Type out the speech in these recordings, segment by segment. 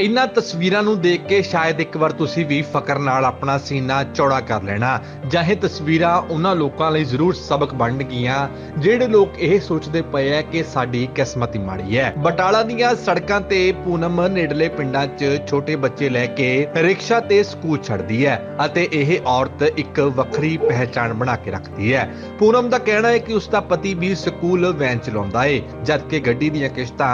ਇਹਨਾਂ ਤਸਵੀਰਾਂ ਨੂੰ ਦੇਖ ਕੇ ਸ਼ਾਇਦ ਇੱਕ ਵਾਰ ਤੁਸੀਂ ਵੀ ਫਕਰ ਨਾਲ ਆਪਣਾ ਸੀਨਾ ਚੌੜਾ ਕਰ ਲੈਣਾ। ਜਾਂ ਇਹ ਤਸਵੀਰਾਂ ਉਹਨਾਂ ਲੋਕਾਂ ਲਈ ਜ਼ਰੂਰ ਸਬਕ ਬਣ ਗਈਆਂ, ਜਿਹੜੇ ਲੋਕ ਇਹ ਸੋਚਦੇ ਪਏ ਆ ਕਿ ਸਾਡੀ ਕਿਸਮਤ ਹੀ ਮਾੜੀ ਹੈ। ਬਟਾਲਾ ਦੀਆਂ ਸੜਕਾਂ ਤੇ ਪੂਨਮ ਨੇੜਲੇ ਪਿੰਡਾਂ 'ਚ ਛੋਟੇ ਬੱਚੇ ਲੈ ਕੇ ਰਿਕਸ਼ਾ ਤੇ ਸਕੂਲ ਛੱਡਦੀ ਹੈ ਅਤੇ ਇਹ ਔਰਤ ਇੱਕ ਵੱਖਰੀ ਪਹਿਚਾਣ ਬਣਾ ਕੇ ਰੱਖਦੀ ਹੈ। ਪੂਨਮ ਦਾ ਕਹਿਣਾ ਹੈ ਕਿ ਉਸ ਦਾ ਪਤੀ ਵੀ ਸਕੂਲ ਵੈਨ ਚਲਾਉਂਦਾ ਏ, ਜਦਕਿ ਗੱਡੀ ਦੀਆਂ ਕਿਸ਼ਤਾਂ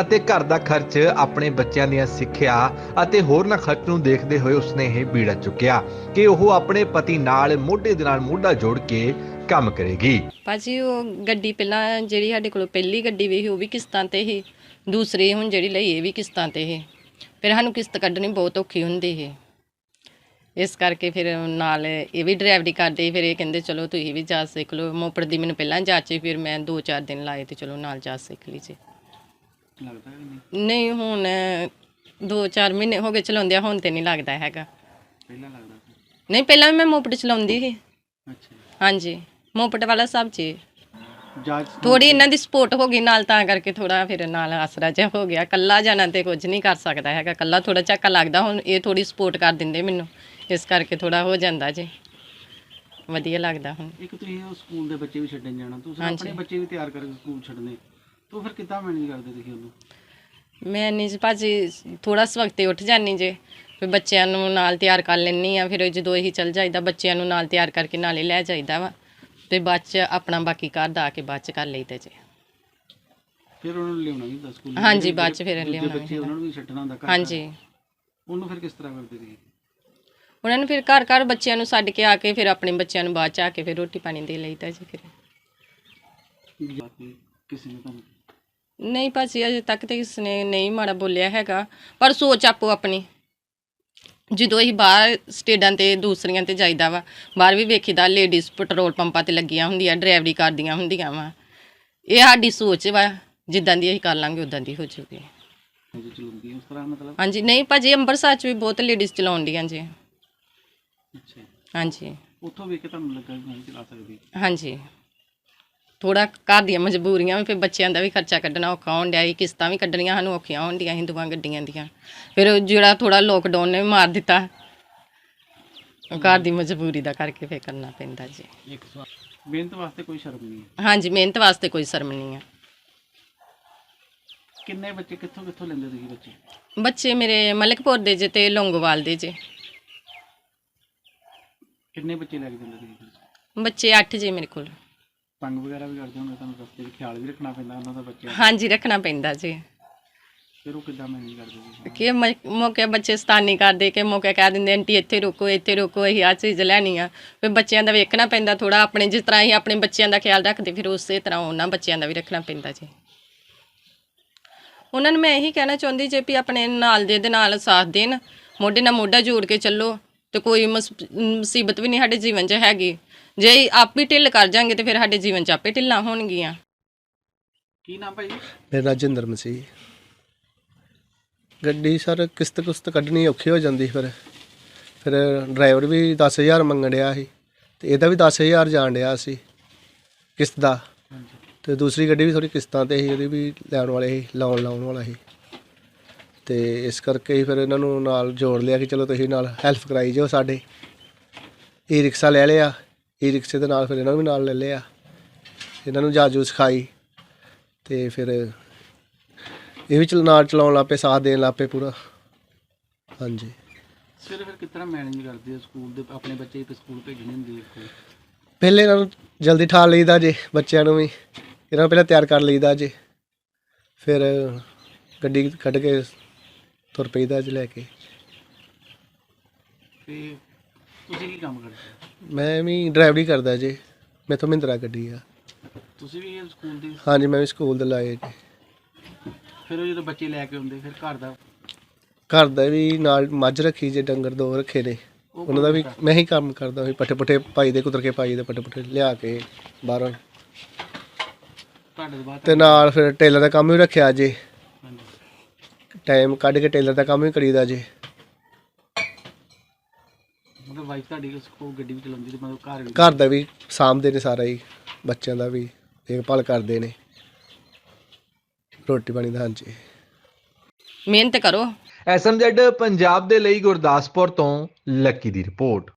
ਅਤੇ ਘਰ ਦਾ ਖਰਚ ਆਪਣੇ ਬੱਚਿਆਂ ਦੀਆਂ ਸਿੱਖਿਆ ਅਤੇ ਹੋਰਨਾਂ ਖਰਚ ਨੂੰ ਦੇਖਦੇ ਹੋਏ ਉਸਨੇ ਇਹ ਬੀੜਾ ਚੁੱਕਿਆ ਕਿ ਉਹ ਆਪਣੇ ਪਤੀ ਨਾਲ ਮੋਢੇ ਦੇ ਨਾਲ ਮੋਢਾ ਜੋੜ ਕੇ ਕੰਮ ਕਰੇਗੀ। ਭਾਜੀ ਉਹ ਗੱਡੀ ਪਹਿਲਾਂ ਜਿਹੜੀ ਸਾਡੇ ਕੋਲ ਪਹਿਲੀ ਗੱਡੀ ਵੀ ਸੀ ਉਹ ਵੀ ਕਿਸ਼ਤਾਂ ਤੇ ਸੀ। ਦੂਸਰੀ ਹੁਣ ਜਿਹੜੀ ਲਈ ਇਹ ਵੀ ਕਿਸ਼ਤਾਂ ਤੇ ਸੀ। ਫਿਰ ਸਾਨੂੰ ਕਿਸ਼ਤ ਕੱਢਣੀ ਬਹੁਤ ਔਖੀ ਹੁੰਦੀ ਸੀ। ਇਸ ਕਰਕੇ ਫਿਰ ਨਾਲ ਇਹ ਵੀ ਡਰਾਈਵਰੀ ਕਰਦੇ। ਫਿਰ ਇਹ ਕਹਿੰਦੇ ਚਲੋ ਤੁਸੀਂ ਵੀ ਜਾ ਸਿੱਖ ਲਓ। ਮੋਪੜ ਦੀ ਮੈਨੂੰ ਪਹਿਲਾਂ ਜਾਚੇ ਫਿਰ ਮੈਂ 2-4 ਦਿਨ ਲਾਏ ਤੇ ਚਲੋ ਨਾਲ ਜਾ ਸਿੱਖ ਲਈ ਜੀ। ਲੱਗਦਾ ਨਹੀਂ ਹੁਣ 2-4 ਮਹੀਨੇ ਹੋ ਗਏ ਚਲਾਉਂਦਿਆਂ ਹੁਣ ਤੇ ਨਹੀਂ ਲੱਗਦਾ ਹੈਗਾ। ਪਹਿਲਾਂ ਲੱਗਦਾ ਸੀ? ਨਹੀਂ ਪਹਿਲਾਂ ਵੀ ਮੈਂ ਮੋਪੜ ਚਲਾਉਂਦੀ ਸੀ। ਅੱਛਾ। ਹਾਂਜੀ ਮੋਪੜ ਵਾਲਾ ਸਭ ਜੀ ਜਾਂਚ ਥੋੜੀ ਇਹਨਾਂ ਦੀ ਸਪੋਰਟ ਹੋ ਗਈ ਨਾਲ ਤਾਂ ਕਰਕੇ ਥੋੜਾ ਫਿਰ ਨਾਲ ਆਸਰਾ ਜਿਹਾ ਹੋ ਗਿਆ। ਕੱਲਾ ਜਾਣਾ ਤੇ ਕੁਝ ਨਹੀਂ ਕਰ ਸਕਦਾ ਹੈਗਾ। ਕੱਲਾ ਥੋੜਾ ਝੱਕਾ ਲੱਗਦਾ ਹੁਣ ਇਹ ਥੋੜੀ ਸਪੋਰਟ ਕਰ ਦਿੰਦੇ ਮੈਨੂੰ। ਇਸ ਕਰਕੇ ਥੋੜਾ ਹੋ ਜਾਂਦਾ ਜੀ। ਵਧੀਆ ਲੱਗਦਾ ਹੁਣ। ਇੱਕ ਤੁਸੀਂ ਉਹ ਸਕੂਲ ਦੇ ਬੱਚੇ ਵੀ ਛੱਡਣ ਜਾਣਾ। ਤੁਸੀਂ ਹਾਂਜੀ। ਆਪਣੇ ਬੱਚੇ ਵੀ ਤਿਆਰ ਕਰਕੇ ਸਕੂਲ ਛੱਡਨੇ ਤੋ ਫਿਰ ਕਿੱਦਾਂ ਮੈਨੇਜ ਕਰਦੇ ਤੁਸੀਂ ਉਹਨੂੰ ਮੈਂ ਨਹੀਂ ਜੀ ਭਾਜੀ ਥੋੜਾ ਸਵਖਤੇ ਉੱਠ ਜਾਨੀ ਜੇ। ਫਿਰ ਬੱਚਿਆਂ ਨੂੰ ਨਾਲ ਤਿਆਰ ਕਰ ਲੈਣੀ ਆ ਫਿਰ ਜਦੋਂ ਇਹੀ ਚੱਲ ਜਾਈਦਾ ਬੱਚਿਆਂ ਨੂੰ ਨਾਲ ਤਿਆਰ ਕਰਕੇ ਨਾਲੇ ਲੈ ਜਾਈਦਾ ਵਾ। ਤੇ ਬਾਅਦ ਚ ਆਪਣਾ ਬਾਕੀ ਘਰ ਦਾ ਆ ਕੇ ਬਾਅਦ ਚ ਕਰ ਲਈਦਾ ਜੀ। ਫਿਰ ਉਹਨਾਂ ਨੂੰ ਲਿਆਉਣਾ ਵੀ ਹੁੰਦਾ ਸਕੂਲ? ਹਾਂਜੀ, ਬਾਅਦ 'ਚ ਫਿਰ ਲਿਆਉਣਾ ਬੱਚੇ ਉਹਨਾਂ ਨੂੰ ਵੀ ਛੱਡਣਾ ਹੁੰਦਾ ਘਰ ਹਾਂਜੀ। ਉਹਨੂੰ ਫਿਰ ਕਿਸ ਤਰ੍ਹਾਂ ਕਰਦੇ ਤੁਸੀਂ? ਉਹਨਾਂ ਨੂੰ ਫਿਰ ਘਰ ਘਰ ਬੱਚਿਆਂ ਨੂੰ ਛੱਡ ਕੇ ਆ ਕੇ ਫਿਰ ਆਪਣੇ ਬੱਚਿਆਂ ਨੂੰ ਬਾਅਦ ਚ ਆ ਕੇ ਫਿਰ ਰੋਟੀ ਪਾਣੀ ਦੇ ਲਈਦਾ ਜੀ ਫਿਰ। ਕਿਸੇ ਨੇ ਤੁਹਾਨੂੰ ਨਹੀਂ ਭਾਜੀ ਅਜੇ ਤੱਕ ਤੇ ਕਿਸੇ ਨੇ ਨਹੀਂ ਮਾੜਾ ਬੋਲਿਆ ਹੈਗਾ। ਪਰ ਸੋਚ ਆਪੋ ਆਪਣੀ। ਜਦੋਂ ਅਸੀਂ ਬਾਹਰ ਸਟੇਡਾਂ ਤੇ ਦੂਸਰੀਆਂ ਤੇ ਜਾਈਦਾ ਵਾ ਬਾਹਰ ਵੀ ਵੇਖੀਦਾ ਲੇਡੀਜ਼ ਪੈਟਰੋਲ ਪੰਪਾਂ ਤੇ ਲੱਗੀਆਂ ਹੁੰਦੀਆਂ ਡਰਾਈਵਰੀ ਕਰਦੀਆਂ ਹੁੰਦੀਆਂ ਵਾ। ਇਹ ਸਾਡੀ ਸੋਚ ਵਾ ਜਿੱਦਾਂ ਦੀ ਅਸੀਂ ਕਰ ਲਾਂਗੇ ਉਦਾਂ ਦੀ ਹੋ ਜਾਊਗੀ। ਜੋ ਚਲਾਉਂਦੀ ਹੈ ਉਸ ਤਰ੍ਹਾਂ ਮਤਲਬ? ਹਾਂਜੀ ਨਹੀਂ ਭਾਜੀ ਅੰਮ੍ਰਿਤਸਰ ਚ ਵੀ ਬਹੁਤ ਲੇਡੀਜ਼ ਚਲਾਉਂਦੀਆਂ ਜੀ। ਅੱਛਾ। ਹਾਂਜੀ। ਉੱਥੋਂ ਵੇਖ ਕੇ ਤੁਹਾਨੂੰ ਲੱਗਾ ਮੈਂ ਵੀ ਚਲਾ ਸਕਦੀ। ਹਾਂਜੀ। ਥੋੜਾ ਘਰ ਦੀਆਂ ਮਜਬੂਰੀਆਂ ਵੀ ਫਿਰ ਬੱਚਿਆਂ ਦਾ ਵੀ ਖਰਚਾ ਕੱਢਣਾ ਔਖਾ ਹੋਣ ਡਿਆ ਸੀ ਕਿਸ਼ਤਾਂ ਵੀ ਕੱਢਣੀਆਂ ਸਾਨੂੰ ਔਖੀਆਂ ਹੋਣ ਡੀਆਂ ਹਿੰਦੂਆਂ ਗੱਡੀਆਂ ਦੀਆਂ। ਫਿਰ ਉਹ ਜਿਹੜਾ ਥੋੜਾ ਲੋਕਡਾਊਨ ਨੇ ਵੀ ਮਾਰ ਦਿੱਤਾ। ਉਹ ਘਰ ਦੀ ਮਜਬੂਰੀ ਦਾ ਕਰਕੇ ਫਿਰ ਕਰਨਾ ਪੈਂਦਾ ਜੀ। ਇੱਕ ਸਵਾਲ ਮਿਹਨਤ ਵਾਸਤੇ ਕੋਈ ਸ਼ਰਮ ਨਹੀਂ ਹੈ? ਹਾਂਜੀ ਮਿਹਨਤ ਵਾਸਤੇ ਕੋਈ ਸ਼ਰਮ ਨਹੀਂ ਆ ਕਿੰਨੇ ਬੱਚੇ ਕਿੱਥੋਂ ਕਿੱਥੋਂ ਲੈਂਦੇ ਤੁਸੀਂ ਬੱਚੇ? ਬੱਚੇ ਮੇਰੇ ਮਲਕਪੁਰ ਦੇ ਜੇ ਤੇ ਲੌਂਗੋਵਾਲ ਦੇ ਜੇ। ਕਿੰਨੇ ਬੱਚੇ ਲੈ ਕੇ ਤੁਸੀਂ? ਬੱਚੇ 8 ਜੇ ਮੇਰੇ ਕੋਲ। ਤੰਗ ਵਗੈਰਾ ਵੀ ਕਰਦੇ ਹੋਣਗੇ ਤੁਹਾਨੂੰ ਰਸਤੇ 'ਚ ਖਿਆਲ ਵੀ ਰੱਖਣਾ ਪੈਂਦਾ ਉਹਨਾਂ ਦਾ ਬੱਚਿਆਂ ਦਾ। ਹਾਂਜੀ ਰੱਖਣਾ ਪੈਂਦਾ ਜੀ। ਫਿਰ ਉਹ ਕਿੱਦਾਂ ਮੈਨੇਜ ਕਰਦੇ ਤੁਸੀਂ? ਕਿ ਮ- ਮੌਕੇ ਬੱਚੇ ਸਤਾਨੀ ਕਰਦੇ ਕਿ ਮੌਕੇ ਕਹਿ ਦਿੰਦੇ ਆਂਟੀ ਇੱਥੇ ਰੁਕੋ ਇੱਥੇ ਰੁਕੋ ਅਸੀਂ ਆਹ ਚੀਜ਼ ਲੈਣੀ ਆ। ਫਿਰ ਬੱਚਿਆਂ ਦਾ ਵੇਖਣਾ ਪੈਂਦਾ ਥੋੜਾ ਆਪਣੇ ਜਿਸ ਤਰ੍ਹਾਂ ਅਸੀਂ ਆਪਣੇ ਬੱਚਿਆਂ ਦਾ ਖਿਆਲ ਰੱਖਦੇ ਫਿਰ ਉਸੇ ਤਰ੍ਹਾਂ ਉਹਨਾਂ ਬੱਚਿਆਂ ਦਾ ਵੀ ਰੱਖਣਾ ਪੈਂਦਾ ਜੀ। ਉਹਨਾਂ ਨੂੰ ਮੈਂ ਇਹੀ ਕਹਿਣਾ ਚਾਹੁੰਦੀ ਜੇ ਵੀ ਆਪਣੇ ਨਾਲ ਦੇ ਦੇ ਨਾਲ ਸਾਥ ਦੇਣ ਮੋਢੇ ਨਾਲ ਮੋਢਾ ਜੋੜ ਕੇ ਚੱਲੋ ਤੇ ਕੋਈ ਮੁਸ- ਮੁਸੀਬਤ ਵੀ ਨਹੀਂ ਸਾਡੇ ਜੀਵਨ 'ਚ ਹੈਗੀ। ਜੇ ਆਪ ਹੀ ਢਿੱਲ ਕਰ ਜਾਾਂਗੇ ਤੇ ਫਿਰ ਸਾਡੇ ਜੀਵਨ 'ਚ ਆਪੇ ਢਿੱਲਾਂ ਹੋਣਗੀਆਂ। ਕੀ ਨਾਮ ਭਾਈ ਮੇਰਾ ਰਾਜਿੰਦਰ ਮਸੀਹ। ਗੱਡੀ ਸਰ ਕਿਸ਼ਤ ਕੁਸ਼ਤ ਕੱਢਣੀ ਔਖੀ ਹੋ ਜਾਂਦੀ ਫਿਰ। ਫਿਰ ਡਰਾਈਵਰ ਵੀ 10000 ਮੰਗਣ ਡਿਆ ਸੀ ਤੇ ਇਹਦਾ ਵੀ 10000 ਜਾਣ ਡਿਆ ਸੀ ਕਿਸ਼ਤ ਦਾ। ਤੇ ਦੂਸਰੀ ਗੱਡੀ ਵੀ ਥੋੜੀ ਕਿਸ਼ਤਾਂ ਤੇ ਸੀ ਉਹਦੀ ਵੀ ਲੈਣ ਵਾਲੇ ਸੀ ਲਾਉਣ ਲਾਉਣ ਵਾਲਾ ਸੀ। ਤੇ ਇਸ ਕਰਕੇ ਹੀ ਫਿਰ ਇਹਨਾਂ ਨੂੰ ਨਾਲ ਜੋੜ ਲਿਆ ਕਿ ਚਲੋ ਤੁਸੀਂ ਨਾਲ ਹੈਲਪ ਕਰਾਈ ਜਾਓ ਸਾਡੇ। ਈ ਰਿਕਸ਼ਾ ਲੈ ਲਿਆ ਈ ਰਿਕਸ਼ੇ ਦੇ ਨਾਲ ਫਿਰ ਇਹਨਾਂ ਨੂੰ ਵੀ ਨਾਲ ਲੈ ਲਿਆ। ਇਹਨਾਂ ਨੂੰ ਜਾਜੂ ਸਿਖਾਈ ਤੇ ਫਿਰ ਇਹ ਵੀ ਚਲ ਨਾਲ ਚਲਾਉਣ ਲੱਪੇ ਸਾਥ ਦੇਣ ਲੱਪੇ ਪੂਰਾ। ਹਾਂਜੀ। ਸਵੇਰੇ ਫਿਰ ਕਿਸ ਤਰ੍ਹਾਂ ਮੈਨੇਜ ਕਰਦੇ ਹੋ ਸਕੂਲ ਦੇ ਆਪਣੇ ਬੱਚੇ ਵੀ ਸਕੂਲ ਭੇਜਣੇ ਹੁੰਦੇ ਆ ਪਹਿਲੇ ਇਹਨਾਂ ਨੂੰ ਜਲਦੀ ਠਾਲ ਲਈਦਾ ਜੇ ਬੱਚਿਆਂ ਨੂੰ ਵੀ। ਇਹਨਾਂ ਨੂੰ ਪਹਿਲਾਂ ਤਿਆਰ ਕਰ ਲਈਦਾ ਜੇ। ਫਿਰ ਗੱਡੀ ਕੱਢ ਕੇ ਤੁਰ ਪਈਦਾ ਜੇ ਲੈ ਕੇ। ਤੇ ਤੁਸੀਂ ਕੀ ਕੰਮ ਕਰਦੇ ਹੋ? ਮੈਂ ਵੀ ਡਰਾਈਵਰੀ ਕਰਦਾ ਜੇ। ਮੈਥੋਂ ਮਹਿੰਦਰਾ ਗੱਡੀ ਆ। ਤੁਸੀਂ ਵੀ ਇਹ ਸਕੂਲ ਦੇ ਹਾਂਜੀ ਮੈਂ ਵੀ ਸਕੂਲ ਦੇ ਲਾਏ ਜੀ। ਫਿਰ ਉਹ ਜਦੋਂ ਬੱਚੇ ਲੈ ਕੇ ਆਉਂਦੇ ਫਿਰ ਘਰ ਦਾ ਘਰ ਦਾ ਵੀ ਨਾਲ ਮੱਝ ਰੱਖੀ ਜੇ ਡੰਗਰ ਦੋ ਰੱਖੇ ਨੇ। ਉਹ ਉਹਨਾਂ ਦਾ ਵੀ ਮੈਂ ਹੀ ਕੰਮ ਕਰਦਾ ਵੀ ਪੱਠੇ ਪੁੱਠੇ ਪਾਈ ਦੇ ਕੁਤਰ ਕੇ ਪਾਈ ਦੇ ਪੱਠੇ ਪੁੱਠੇ ਲਿਆ ਕੇ ਬਾਹਰੋਂ। ਤੁਹਾਡੇ ਤੋਂ ਬਾਅਦ ਤੇ ਨਾਲ ਫਿਰ ਟੇਲਰ ਦਾ ਕੰਮ ਵੀ ਰੱਖਿਆ ਜੇ। ਟਾਈਮ ਕੱਢ ਕੇ ਟੇਲਰ ਦਾ ਕੰਮ ਵੀ ਕਰੀਦਾ ਜੇ। ਮਤਲਬ ਵਾਈਫ ਤੁਹਾਡੀ ਸਕੂਲ ਗੱਡੀ ਵੀ ਚਲਾਉਂਦੀ ਤੇ ਮਤਲਬ ਘਰ ਵੀ ਘਰ ਦਾ ਵੀ ਸਾਂਭਦੇ ਨੇ ਸਾਰਾ ਹੀ ਬੱਚਿਆਂ ਦਾ ਵੀ ਦੇਖਭਾਲ ਕਰਦੇ ਨੇ। ਰੋਟੀ ਪਾਣੀ ਦਾ ਹਾਂਜੀ। ਮਿਹਨਤ ਕਰੋ। ਐਸਐਮਜ਼ੈਡ ਪੰਜਾਬ ਦੇ ਲਈ ਗੁਰਦਾਸਪੁਰ ਤੋਂ ਲੱਕੀ ਦੀ ਰਿਪੋਰਟ।